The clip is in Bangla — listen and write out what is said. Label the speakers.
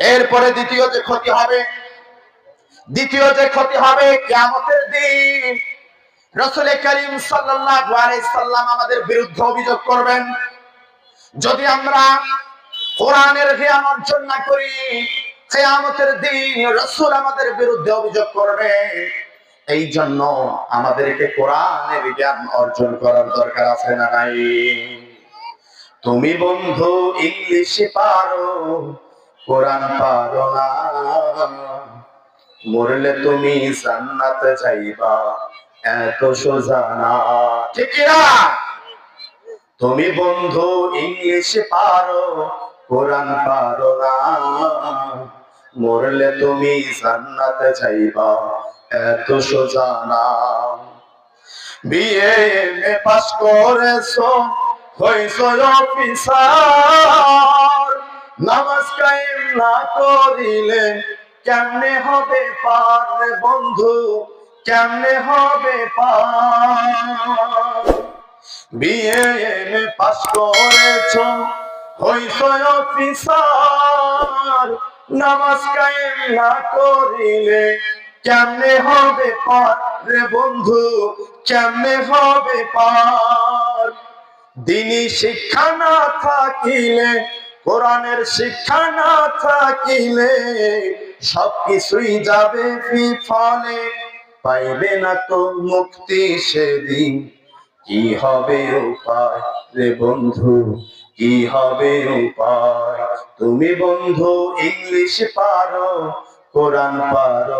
Speaker 1: এরপরে দ্বিতীয় যে ক্ষতি হবে, দ্বিতীয় যে ক্ষতি হবে কিয়ামতের দিন। রসুল করিম সাল্লাল্লাহু সাল্লাম আমাদের বিরুদ্ধে অভিযোগ করবেন, যদি আমরা কোরআনের জ্ঞান অর্জন না করি, কিয়ামতের দিন রসুল আমাদের বিরুদ্ধে অভিযোগ করবে। এই জন্য আমাদেরকে কোরআনের জ্ঞান অর্জন করার দরকার আছে না নাই? তুমি বন্ধু, ইংলিশে পারো কোরআন পারো না। মরলে তুমি জান্নাতে যাইবা, এত সোজা না। ঠিক না তুমি বন্ধু ইংলিশে পারো, কোরআন পারো না। মরলে তুমি জান্নাতে যাইবা, এত সোজা না। বিয়ে পাস করেছ, হইছো অফিসার নামাজ কায়েম না করিলে কেমনে হবে পার বন্ধু? কেমনে হবে পার? বিয়ে পাস করেছ অফিসার। নামাজ কায়েম না করিলে কেমনে হবে পার বন্ধু? কেমনে হবে পার? দিনী শিক্ষা না থাকিলে কোরআনের শিক্ষা না থাকিলে সবকিছুই যাবে বিফলে। পাইবে না তো মুক্তি সেদিন। কি হবে উপায় রে বন্ধু? কি হবে উপায়? তুমি বন্ধু ইংলিশ পারো, কোরআন পারো।